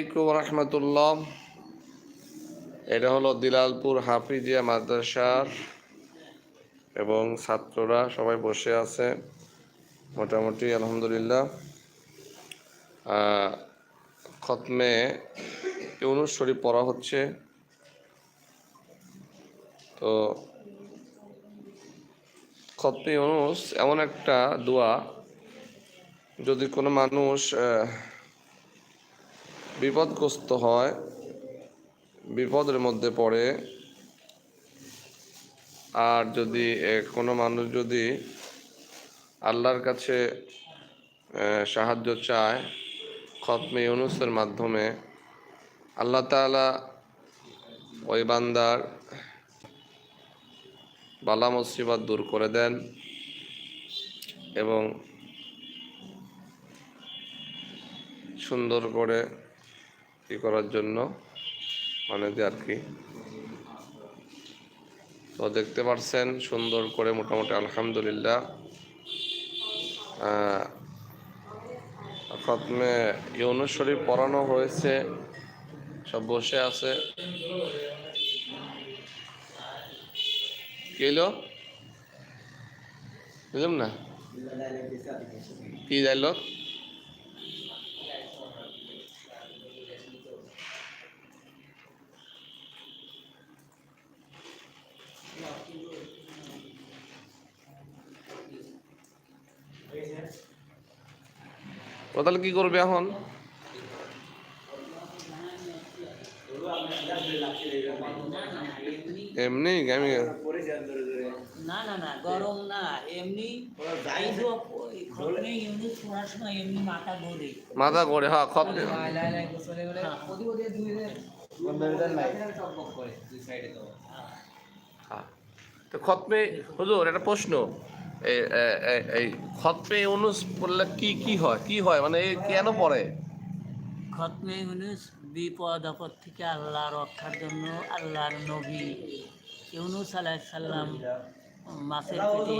আলাইকুম রহমতুল্লাহ। এটা হলো দিলালপুর হাফিজিয়া মাদ্রাসার এবং ছাত্ররা সবাই বসে আছে। মোটামুটি আলহামদুলিল্লাহ। খতমে ইউনুস শরীফ পড়া হচ্ছে। তো খতমে ইউনুস এমন একটা দোয়া, যদি কোনো মানুষ বিপদগ্রস্ত হয়, বিপদের মধ্যে পড়ে। আর যদি কোনো মানুষ যদি আল্লাহর কাছে সাহায্য চায়, খতমে ইউনুসের মাধ্যমে, আল্লাহ তাআলা ওই বান্দার বালা মুসিবত দূর করে দেন এবং সুন্দর করে ই করার জন্য মানে যে আর কি। তো দেখতে পাচ্ছেন সুন্দর করে মোটামুটি আলহামদুলিল্লাহ। খতমে ইউনুস শরীফ পড়ানো হয়েছে, সব বসে আছে। কি এলো বুঝলাম না? কি যাইলো ও তাহলে কি করবে এখন? এমনি আমি না না না গরম না এমনি খতমে মাথা ঘোরে। মাথা করে হ্যাঁ হ্যাঁ। তো খতমে হুজুর একটা প্রশ্ন। এই খতমে অনুস পড়লে কি কি হয়? কি হয়? মানে কেন পড়ে? খতমে ইউনুস বিপদ আপদ থেকে আল্লাহ রক্ষার জন্য আল্লাহর নবী ইউনুস আলাইহিস সালাম মাছের পেটে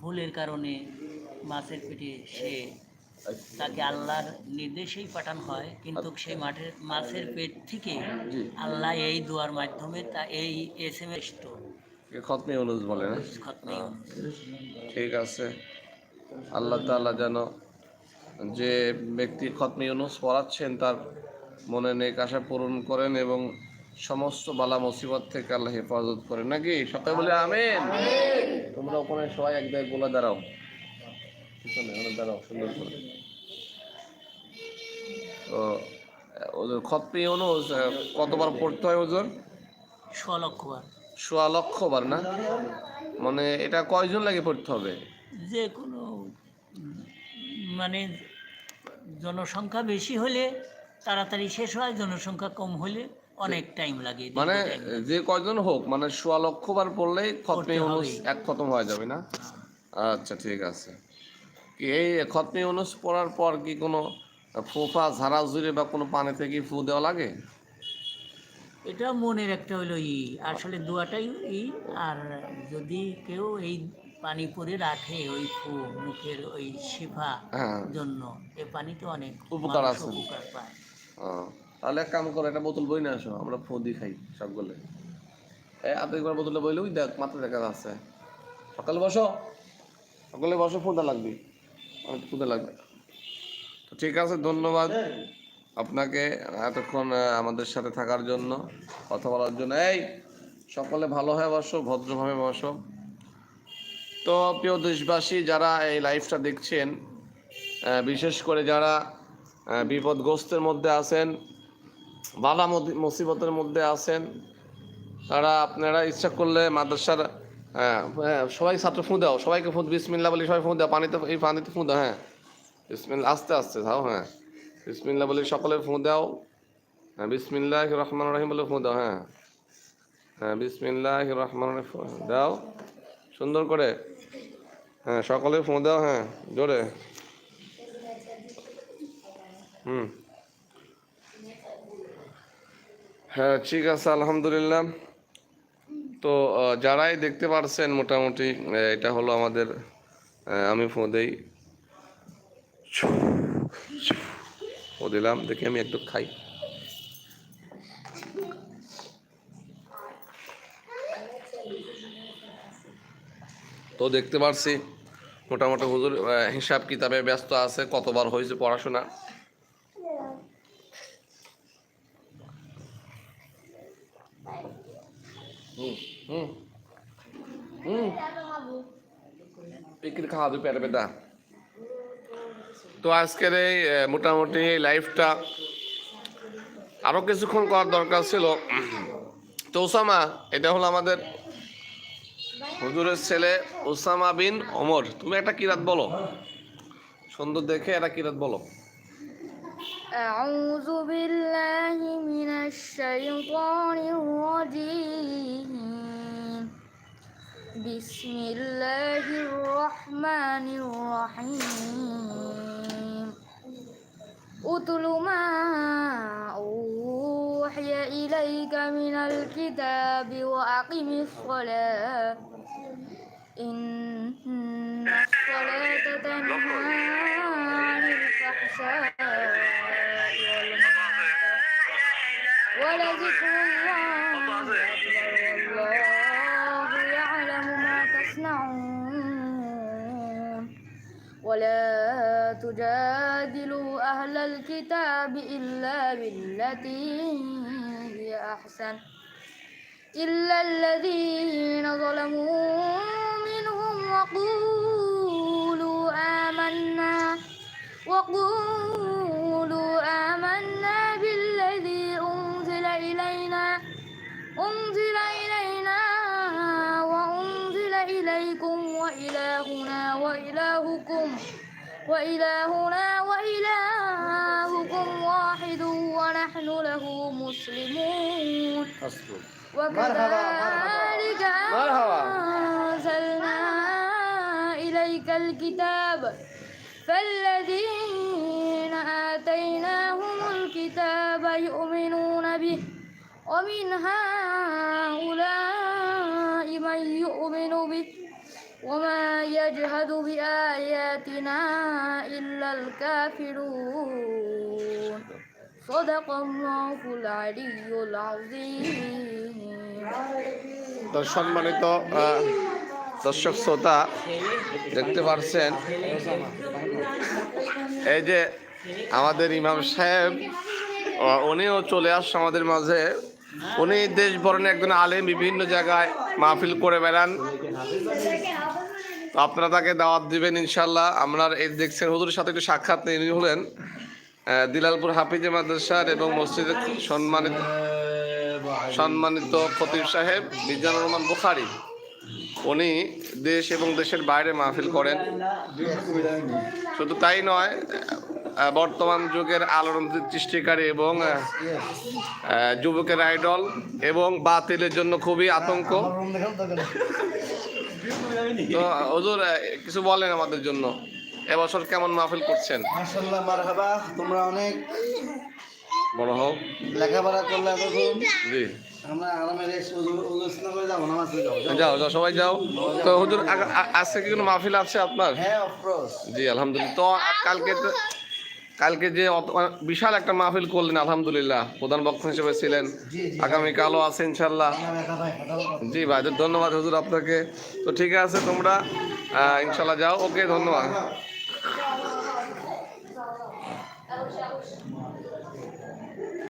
ভুলের কারণে মাছের পেটে সে তাকে আল্লাহর নির্দেশেই পাঠানো হয়। কিন্তু সেই মাঠের মাছের পেট থেকে আল্লাহ এই দুয়ার মাধ্যমে তা এই এস এম এস খতমে অনুস বলে না? ঠিক আছে। আল্লাহ তাআলা যেন যে ব্যক্তি খতমে ইউনুস পড়াচ্ছেন তার মনে নেক আশা পূরণ করেন এবং সমস্ত বালা মুসিবত থেকে আল্লাহ হেফাজত করেন। নাকি? সকালে বলে আমেন। তোমরা ওখানে সবাই এক জায়গায় গোলা দাঁড়াও। দাঁড়াও সুন্দর করে। তো ওদের খতমে আহ, কতবার পড়তে হয় ওজন স্বলক্ষবার সোয়া লক্ষ বার না? মানে এটা কয়জন লাগে পড়তে হবে? যে কোনো মানে জনসংখ্যা বেশি হলে তাড়াতাড়ি শেষ হয় জনসংখ্যা কম হলে অনেক টাইম লাগে মানে। যে কয়জন হোক মানে সোয়া লক্ষ বার পড়লেই খতমে। এক খতম হয়ে যাবে না? আচ্ছা ঠিক আছে। এই খতমে ইউনুস পড়ার পর কি কোনো ফোফা ঝাড়া জুড়ে বা কোনো পানি থেকে ফু দেওয়া লাগে? এটা মনের একটা হলো ই। আসলে দোয়াটাই ই আর যদি কেউ এই পানি পরে রাখে ওই ফু মুখের ওই শিফা হ্যাঁ। জন্য এই পানিতে অনেক উপকার আছে। উপকার পায়। তাহলে এক কাম করো একটা বোতল বই না আসো আমরা ফু দিয়ে খাই সবগুলো এই আপনি একবার বোতলে বইলে ওই দেখ মাত্রা দেখা যাচ্ছে। সকালে বসো। সকালে বসো ফুদা লাগবে। অনেক ফুদা লাগবে। তো ঠিক আছে ধন্যবাদ। আপনাকে এতক্ষণ আমাদের সাথে থাকার জন্য কথা বলার জন্য। এই, সকলে ভালো হয়ে বসো, ভদ্রভাবে বসো। তো প্রিয় দেশবাসী, যারা এই লাইভটা দেখছেন বিশেষ করে যারা বিপদগ্রস্তের মধ্যে আছেন বালা মুসিবতের মধ্যে আছেন, তারা আপনারা ইচ্ছা করলে মাদ্রাসার হ্যাঁ সবাই ছাত্র ফুঁ দাও, সবাইকে ফুঁ বিসমিল্লা বলে, সবাই ফুঁ দাও, পানিতে, এই পানিতে ফুঁ দাও হ্যাঁ। বিসমিল্লা আস্তে আস্তে দাও হ্যাঁ। বিসমিল্লা বলে সকলে ফুঁ দাও। হ্যাঁ বিসমিল্লাহ রহমান রহিম বলে ফুঁ দাও হ্যাঁ। হ্যাঁ বিসমিল্লাহ রহমান দাও। সুন্দর করে। হ্যাঁ সকলে ফুঁ দাও হ্যাঁ জোরে। হুম। হ্যাঁ ঠিক আছে, আলহামদুলিল্লাহ। তো যারাই দেখতে পারছেন মোটামুটি এটা হলো আমাদের আমি ফোঁ দেই। ও দিলাম, দেখি আমি একটু খাই। তো দেখতে পারছি, মোটামুটি হুজুর হিসাব কিতাবে ব্যস্ত আছে, কতবার হয়েছে পড়াশোনা? হুম হুম হুম। পিকির খাওয়া দুই পেটে পেটা তো আজকের এই আহ, মোটামুটি এই লাইফটা আরো কিছুক্ষণ করার দরকার ছিল তো ওসামা এটা হলো আমাদের হুজুরের ছেলে ওসামা বিন ওমর তুমি একটা কিরাত বলো সুন্দর দেখে একটা কিরাত বলো أعوذ بالله من الشيطان الرجيم بسم الله الرحمن الرحيم أتل ما أوحي إليك من الكتاب وأقم الصلاة. إن الصلاة تنهى عن الفحشاء. ولذكر الله والله يعلم ما تصنعون. ولا تجادلوا أهل الكتاب إلا بالتي هي أحسن إلا الذين ظلموا منهم وقولوا آمنا وقولوا آمنا بالذي أنزل إلينا أنزل إلينا وأنزل إليكم وإلهنا وإلهكم. وإلهنا وإلهكم واحد ونحن له مسلمون. وكذلك. أنزلنا إليك الكتاب. فالذين آتيناهم الكتاب يؤمنون به. ومن هؤلاء من يؤمن به. وما يجهد بآياتنا إلا الكافرون صدق الله العلي العظيم তো সম্মানিত আহ, দর্শক শ্রোতা দেখতে পারছেন এই যে আমাদের ইমাম সাহেব আহ, উনিও চলে আসছে আমাদের মাঝে উনি দেশ বরণে একজন আলেম, বিভিন্ন জায়গায় মাহফিল করে বেড়ান। আপনারা তাকে দাওয়াত দিবেন ইনশাল্লাহ আমরা এই দেখছেন হুজুরের সাথে একটু সাক্ষাৎ নিয়ে হলেন। দিলালপুর হাফিজে মাদ্রাসার এবং মসজিদের সম্মানিত সম্মানিত খতিব সাহেব মিজানুর রহমান বুখারি। উনি দেশ এবং দেশের বাইরে মাহফিল করেন। শুধু তাই নয় বর্তমান যুগের আলোড়ন সৃষ্টিকারী এবং যুবকের আইডল এবং বাতিলের জন্য খুবই আতঙ্ক। তো হুজুর কিছু বলেন আমাদের জন্য। এবছর কেমন মাহফিল করছেন? মারহাবা। তোমরা অনেক বড় হোক লেখাপড়া করলে এতক্ষণ জি। আমরা আরামে রেস্ট করে যাব নামাজ যাও। যাও সবাই যাও। তো হুজুর আজকে কি কোনো মাহফিল আছে আপনার? হ্যাঁ অফকোর্স জি আলহামদুলিল্লাহ। তো কালকে তো কালকে যে বিশাল একটা মাহফিল করলেন আলহামদুলিল্লাহ। প্রধান বক্তা হিসেবে ছিলেন। আগামীকালও আছে ইনশাল্লাহ। জি ভাই ধন্যবাদ হুজুর আপনাকে। তো ঠিক আছে তোমরা ইনশাল্লাহ যাও। ওকে ধন্যবাদ।